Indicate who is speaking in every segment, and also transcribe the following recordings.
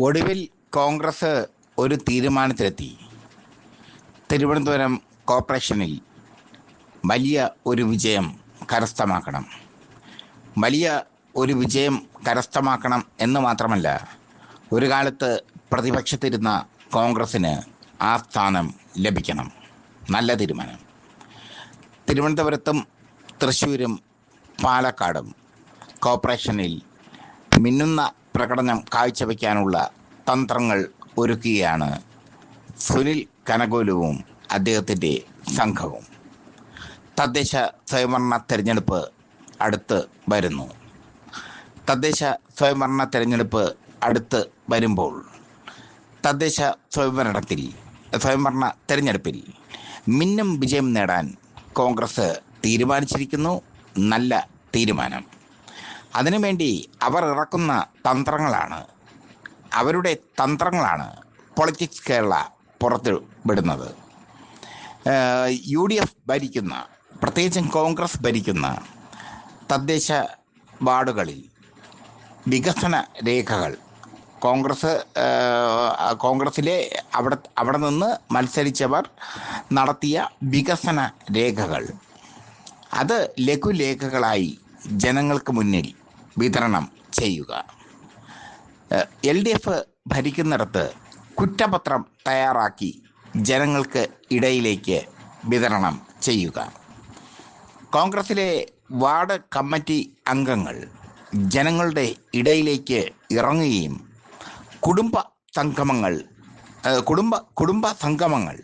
Speaker 1: ഒടുവിൽ കോൺഗ്രസ് ഒരു തീരുമാനത്തിലെത്തി. തിരുവനന്തപുരം കോർപ്പറേഷനിൽ വലിയ ഒരു വിജയം കരസ്ഥമാക്കണം. വലിയ ഒരു വിജയം കരസ്ഥമാക്കണം എന്ന് മാത്രമല്ല ഒരു കാലത്ത് പ്രതിപക്ഷത്തിരുന്ന കോൺഗ്രസ്സിന് ആ സ്ഥാനം ലഭിക്കണം. നല്ല തീരുമാനം. തിരുവനന്തപുരത്തും തൃശ്ശൂരും പാലക്കാടും കോർപ്പറേഷനിൽ മിന്നുന്ന പ്രകടനം കാഴ്ചവെക്കാനുള്ള തന്ത്രങ്ങൾ ഒരുക്കുകയാണ് സുനിൽ കനകോലുവും അദ്ദേഹത്തിന്റെ സംഘവും. തദ്ദേശ സ്വയംഭരണ തെരഞ്ഞെടുപ്പ് അടുത്ത് വരുന്നു. തദ്ദേശ സ്വയംഭരണ തെരഞ്ഞെടുപ്പ് അടുത്ത് വരുമ്പോൾ തദ്ദേശ സ്വയംഭരണത്തിൽ സ്വയംഭരണ തെരഞ്ഞെടുപ്പിൽ മിന്നും വിജയം നേടാൻ കോൺഗ്രസ് തീരുമാനിച്ചിരിക്കുന്നു. നല്ല തീരുമാനം. അതിനുവേണ്ടി അവർ ഇറക്കുന്ന തന്ത്രങ്ങളാണ്. അവരുടെ തന്ത്രങ്ങളാണ് പൊളിറ്റിക്സ് കേരള പുറത്ത് വിടുന്നത്. യു ഡി എഫ് ഭരിക്കുന്ന പ്രത്യേകിച്ചും കോൺഗ്രസ് ഭരിക്കുന്ന തദ്ദേശ വാർഡുകളിൽ വികസന രേഖകൾ കോൺഗ്രസ് കോൺഗ്രസിലെ അവിടെ അവിടെ നിന്ന് മത്സരിച്ചവർ നടത്തിയ വികസന രേഖകൾ. അത് ലഘുലേഖകളായി ജനങ്ങൾക്ക് മുന്നിൽ വിതരണം ചെയ്യുക. എൽ ഡി എഫ് ഭരിക്കുന്നിടത്ത് കുറ്റപത്രം തയ്യാറാക്കി ജനങ്ങൾക്ക് ഇടയിലേക്ക് വിതരണം ചെയ്യുക. കോൺഗ്രസിലെ വാർഡ് കമ്മിറ്റി അംഗങ്ങൾ ജനങ്ങളുടെ ഇടയിലേക്ക് ഇറങ്ങുകയും കുടുംബ സംഗമങ്ങൾ കുടുംബ കുടുംബ സംഗമങ്ങൾ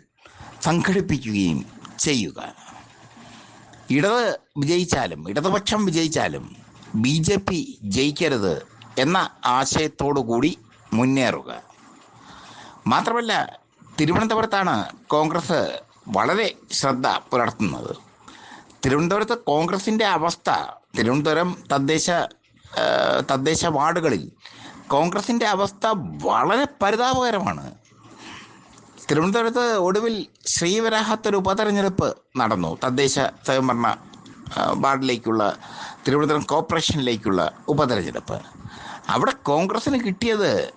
Speaker 1: സംഘടിപ്പിക്കുകയും ചെയ്യുക. ഇടത് വിജയിച്ചാലും ഇടതുപക്ഷം വിജയിച്ചാലും ബി ജെ പി ജയിക്കരുത് എന്ന ആശയത്തോടു കൂടി മുന്നേറുക. മാത്രമല്ല തിരുവനന്തപുരത്താണ് കോൺഗ്രസ് വളരെ ശ്രദ്ധ പുലർത്തുന്നത്. തിരുവനന്തപുരത്ത് കോൺഗ്രസിന്റെ അവസ്ഥ തിരുവനന്തപുരം തദ്ദേശ തദ്ദേശ വാർഡുകളിൽ കോൺഗ്രസിന്റെ അവസ്ഥ വളരെ പരിതാപകരമാണ്. തിരുവനന്തപുരത്ത് ഒടുവിൽ ശ്രീവരാഹത്തൊരു ഉപതെരഞ്ഞെടുപ്പ് നടന്നു തദ്ദേശ സ്വയംഭരണ വാർഡിലേക്കുള്ള തിരുവനന്തപുരം കോർപ്പറേഷനിലേക്കുള്ള ഉപതെരഞ്ഞെടുപ്പ്. അവിടെ കോൺഗ്രസ്സിന് കിട്ടിയത്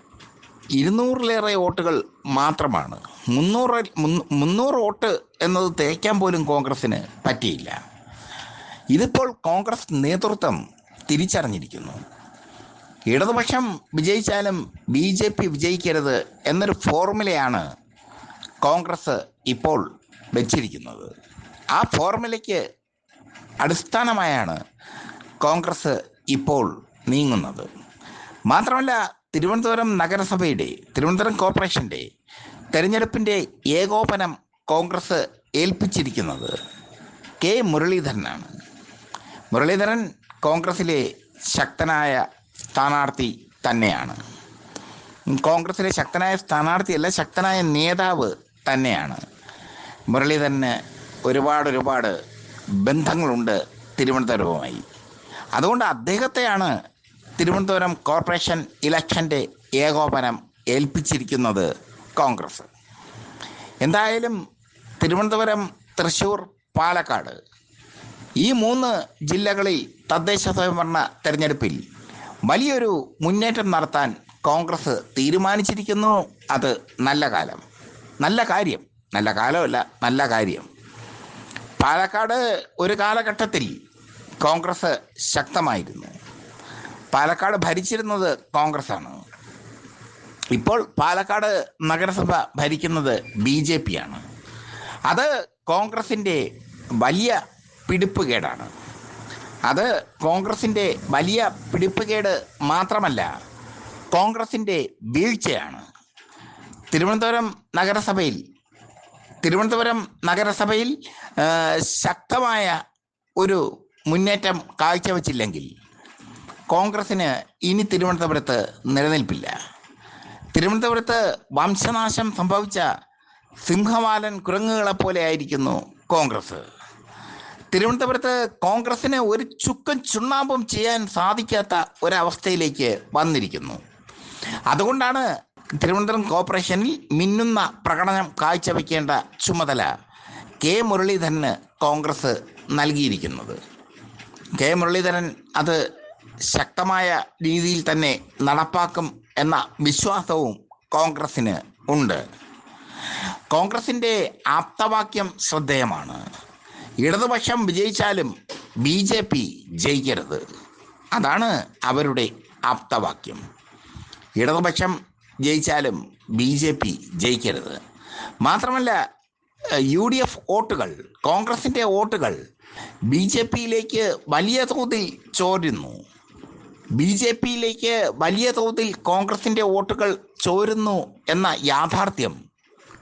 Speaker 1: ഇരുന്നൂറിലേറെ വോട്ടുകൾ മാത്രമാണ്. മുന്നൂറ് മുന്ന- മുന്നൂറ് വോട്ട് എന്നത് തേക്കാൻ പോലും കോൺഗ്രസ്സിന് പറ്റിയില്ല. ഇതിപ്പോൾ കോൺഗ്രസ് നേതൃത്വം തിരിച്ചറിഞ്ഞിരിക്കുന്നു. ഇടതുപക്ഷം വിജയിച്ചാലും ബി ജെ പി വിജയിക്കരുത് എന്നൊരു ഫോർമുലയാണ് കോൺഗ്രസ് ഇപ്പോൾ വെച്ചിരിക്കുന്നത്. ആ ഫോർമുലയ്ക്ക് അടിസ്ഥാനമായാണ് കോൺഗ്രസ് ഇപ്പോൾ നീങ്ങുന്നത്. മാത്രമല്ല തിരുവനന്തപുരം നഗരസഭയുടെ തിരുവനന്തപുരം കോർപ്പറേഷന്റെ തെരഞ്ഞെടുപ്പിന്റെ ഏകോപനം കോൺഗ്രസ് ഏൽപ്പിച്ചിരിക്കുന്നത് കെ മുരളീധരനാണ്. മുരളീധരൻ കോൺഗ്രസിലെ ശക്തനായ സ്ഥാനാർത്ഥി തന്നെയാണ്. കോൺഗ്രസിലെ ശക്തനായ സ്ഥാനാർത്ഥിയല്ല ശക്തനായ നേതാവ് തന്നെയാണ്. മുരളീധരന് ഒരുപാട് ഒരുപാട് ബന്ധങ്ങളുണ്ട് തിരുവനന്തപുരവുമായി. അതുകൊണ്ട് അദ്ദേഹത്തെയാണ് തിരുവനന്തപുരം കോർപ്പറേഷൻ ഇലക്ഷന്റെ ഏകോപനം ഏൽപ്പിച്ചിരിക്കുന്നത് കോൺഗ്രസ്. എന്തായാലും തിരുവനന്തപുരം തൃശ്ശൂർ പാലക്കാട് ഈ മൂന്ന് ജില്ലകളിൽ തദ്ദേശ സ്വയംഭരണ തെരഞ്ഞെടുപ്പിൽ വലിയൊരു മുന്നേറ്റം നടത്താൻ കോൺഗ്രസ് തീരുമാനിച്ചിരിക്കുന്നു. അത് നല്ല കാലം. നല്ല കാര്യം. നല്ല കാലമല്ല നല്ല കാര്യം. പാലക്കാട് ഒരു കാലഘട്ടത്തിൽ കോൺഗ്രസ് ശക്തമായിരുന്നു. പാലക്കാട് ഭരിച്ചിരുന്നത് കോൺഗ്രസ്സാണ്. ഇപ്പോൾ പാലക്കാട് നഗരസഭ ഭരിക്കുന്നത് ബി ജെ പി ആണ് അത് കോൺഗ്രസിന്റെ വലിയ പിടിപ്പുകേടാണ്. അത് കോൺഗ്രസിന്റെ വലിയ പിടിപ്പുകേട് മാത്രമല്ല കോൺഗ്രസിന്റെ വീഴ്ചയാണ്. തിരുവനന്തപുരം നഗരസഭയിൽ തിരുവനന്തപുരം നഗരസഭയിൽ ശക്തമായ ഒരു മുന്നേറ്റം കാഴ്ചവെച്ചില്ലെങ്കിൽ കോൺഗ്രസ്സിന് ഇനി തിരുവനന്തപുരത്ത് നിലനിൽപ്പില്ല. തിരുവനന്തപുരത്ത് വംശനാശം സംഭവിച്ച സിംഹവാലൻ കുരങ്ങുകളെ പോലെ ആയിരിക്കുന്നു കോൺഗ്രസ്. തിരുവനന്തപുരത്ത് കോൺഗ്രസ്സിന് ഒരു ചുക്കും ചുണ്ണാമ്പും ചെയ്യാൻ സാധിക്കാത്ത ഒരവസ്ഥയിലേക്ക് വന്നിരിക്കുന്നു. അതുകൊണ്ടാണ് തിരുവനന്തപുരം കോർപ്പറേഷനിൽ മിന്നുന്ന പ്രകടനം കാഴ്ചവെക്കേണ്ട ചുമതല കെ മുരളീധരന് കോൺഗ്രസ് നൽകിയിരിക്കുന്നത്. കെ മുരളീധരൻ അത് ശക്തമായ രീതിയിൽ തന്നെ നടപ്പാക്കും എന്ന വിശ്വാസവും കോൺഗ്രസിന് ഉണ്ട്. കോൺഗ്രസിന്റെ ആപ്തവാക്യം ശ്രദ്ധേയമാണ്. ഇടതുപക്ഷം വിജയിച്ചാലും ബി ജെ പി ജയിക്കരുത്. അതാണ് അവരുടെ ആപ്തവാക്യം. ഇടതുപക്ഷം ജയിച്ചാലും ബി ജെ പി ജയിക്കരുത്. മാത്രമല്ല യു ഡി എഫ് വോട്ടുകൾ കോൺഗ്രസിന്റെ വോട്ടുകൾ ബി ജെ പിയിലേക്ക് വലിയ തോതിൽ ചോരുന്നു. ബി ജെ പിയിലേക്ക് വലിയ തോതിൽ കോൺഗ്രസിന്റെ വോട്ടുകൾ ചോരുന്നു എന്ന യാഥാർത്ഥ്യം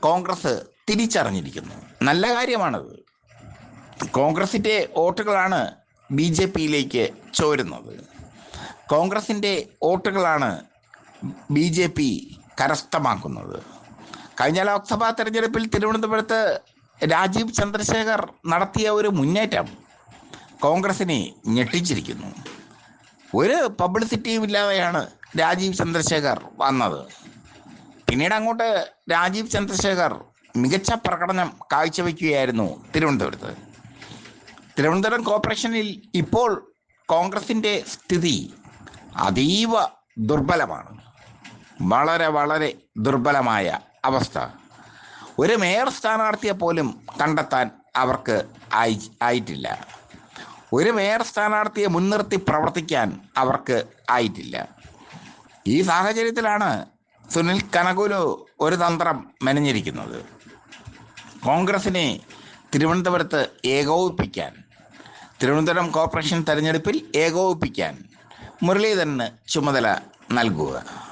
Speaker 1: കോൺഗ്രസ് തിരിച്ചറിഞ്ഞിരിക്കുന്നു. നല്ല കാര്യമാണത്. കോൺഗ്രസിന്റെ വോട്ടുകളാണ് ബി ജെ പിയിലേക്ക് ചോരുന്നത്. കോൺഗ്രസിന്റെ വോട്ടുകളാണ് ബി ജെ പി കരസ്ഥമാക്കുന്നത്. കഴിഞ്ഞ ലോക്സഭാ തെരഞ്ഞെടുപ്പിൽ തിരുവനന്തപുരത്ത് രാജീവ് ചന്ദ്രശേഖർ നടത്തിയ ഒരു മുന്നേറ്റം കോൺഗ്രസിനെ ഞെട്ടിച്ചിരിക്കുന്നു. ഒരു പബ്ലിസിറ്റിയും ഇല്ലാതെയാണ് രാജീവ് ചന്ദ്രശേഖർ വന്നത്. പിന്നീട് അങ്ങോട്ട് രാജീവ് ചന്ദ്രശേഖർ മികച്ച പ്രകടനം കാഴ്ചവെക്കുകയായിരുന്നു തിരുവനന്തപുരത്ത്. തിരുവനന്തപുരം കോർപ്പറേഷനിൽ ഇപ്പോൾ കോൺഗ്രസിന്റെ സ്ഥിതി അതീവ ദുർബലമാണ്. വളരെ വളരെ ദുർബലമായ അവസ്ഥ. ഒരു മേയർ സ്ഥാനാർത്ഥിയെ പോലും കണ്ടെത്താൻ അവർക്ക് ആയി ആയിട്ടില്ല. ഒരു മേയർ സ്ഥാനാർത്ഥിയെ മുൻനിർത്തി പ്രവർത്തിക്കാൻ അവർക്ക് ആയിട്ടില്ല. ഈ സാഹചര്യത്തിലാണ് സുനിൽ കനകുലു ഒരു തന്ത്രം മെനഞ്ഞിരിക്കുന്നത്. കോൺഗ്രസിനെ തിരുവനന്തപുരത്ത് ഏകോപിപ്പിക്കാൻ തിരുവനന്തപുരം കോർപ്പറേഷൻ തെരഞ്ഞെടുപ്പിൽ ഏകോപിപ്പിക്കാൻ മുരളീധരന് ചുമതല നൽകുക.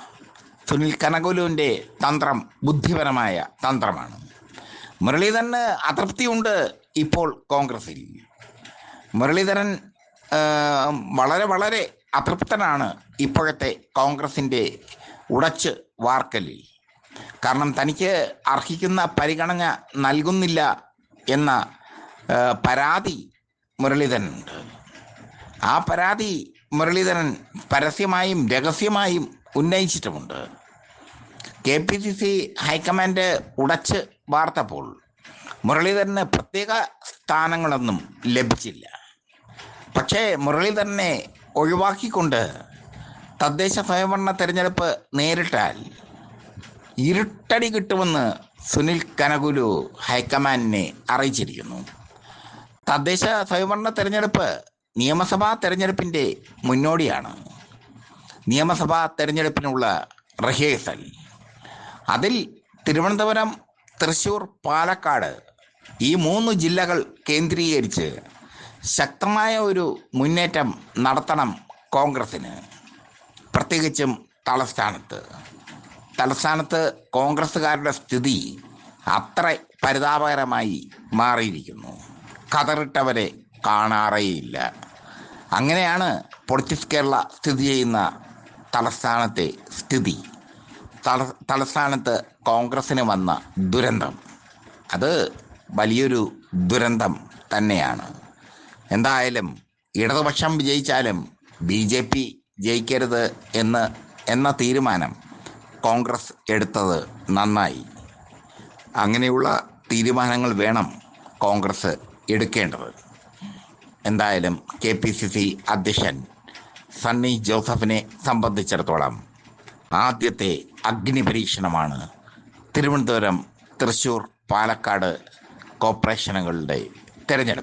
Speaker 1: സുനിൽ കനകുലുവിന്റെ തന്ത്രം ബുദ്ധിപരമായ തന്ത്രമാണ്. മുരളീധരന് അതൃപ്തിയുണ്ട് ഇപ്പോൾ കോൺഗ്രസിൽ. മുരളീധരൻ വളരെ വളരെ അതൃപ്തനാണ് ഇപ്പോഴത്തെ കോൺഗ്രസിന്റെ ഉടച്ച് വാർക്കലിൽ. കാരണം തനിക്ക് അർഹിക്കുന്ന പരിഗണന നൽകുന്നില്ല എന്ന പരാതി മുരളീധരനുണ്ട്. ആ പരാതി മുരളീധരൻ പരസ്യമായും രഹസ്യമായും ഉന്നയിച്ചിട്ടുമുണ്ട്. K P C C high command ഉടച്ച് വാർത്തപ്പോൾ മുരളീധരന് പ്രത്യേക സ്ഥാനങ്ങളൊന്നും ലഭിച്ചില്ല. പക്ഷേ മുരളീധരനെ ഒഴിവാക്കിക്കൊണ്ട് തദ്ദേശ സ്വയംഭരണ തെരഞ്ഞെടുപ്പ് നേരിട്ടാൽ ഇരുട്ടടി കിട്ടുമെന്ന് സുനിൽ കനകുലു ഹൈക്കമാൻഡിനെ അറിയിച്ചിരിക്കുന്നു. തദ്ദേശ സ്വയംഭരണ തെരഞ്ഞെടുപ്പ് നിയമസഭാ തെരഞ്ഞെടുപ്പിന്റെ മുന്നോടിയാണ്. നിയമസഭാ തെരഞ്ഞെടുപ്പിനുള്ള റിഹേഴ്സൽ അതിൽ തിരുവനന്തപുരം തൃശൂർ പാലക്കാട് ഈ മൂന്ന് ജില്ലകൾ കേന്ദ്രീകരിച്ച് ശക്തമായ ഒരു മുന്നേറ്റം നടത്തണം കോൺഗ്രസ്സിന്. പ്രത്യേകിച്ചും തലസ്ഥാനത്ത്. തലസ്ഥാനത്ത് കോൺഗ്രസ്സുകാരുടെ സ്ഥിതി അത്ര പരിതാപകരമായി മാറിയിരിക്കുന്നു. കതറിട്ടവരെ കാണാറേയില്ല. അങ്ങനെയാണ് പൊളിറ്റിക്സ് കേരള സ്ഥിതി ചെയ്യുന്ന തലസ്ഥാനത്തെ സ്ഥിതി. തല തലസ്ഥാനത്ത് കോൺഗ്രസ്സിന് വന്ന ദുരന്തം. അത് വലിയൊരു ദുരന്തം തന്നെയാണ്. എന്തായാലും ഇടതുപക്ഷം വിജയിച്ചാലും ബി ജെ പി ജയിക്കരുത് എന്ന് എന്ന തീരുമാനം കോൺഗ്രസ് എടുത്തത് നന്നായി. അങ്ങനെയുള്ള തീരുമാനങ്ങൾ വേണം കോൺഗ്രസ് എടുക്കേണ്ടത്. എന്തായാലും കെ പി സി സി അധ്യക്ഷൻ സണ്ണി ജോസഫിനെ സംബന്ധിച്ചിടത്തോളം ആദ്യത്തെ അഗ്നി പരീക്ഷണമാണ് തിരുവനന്തപുരം തൃശൂർ പാലക്കാട് കോർപ്പറേഷനുകളുടെ തിരഞ്ഞെടുപ്പ്.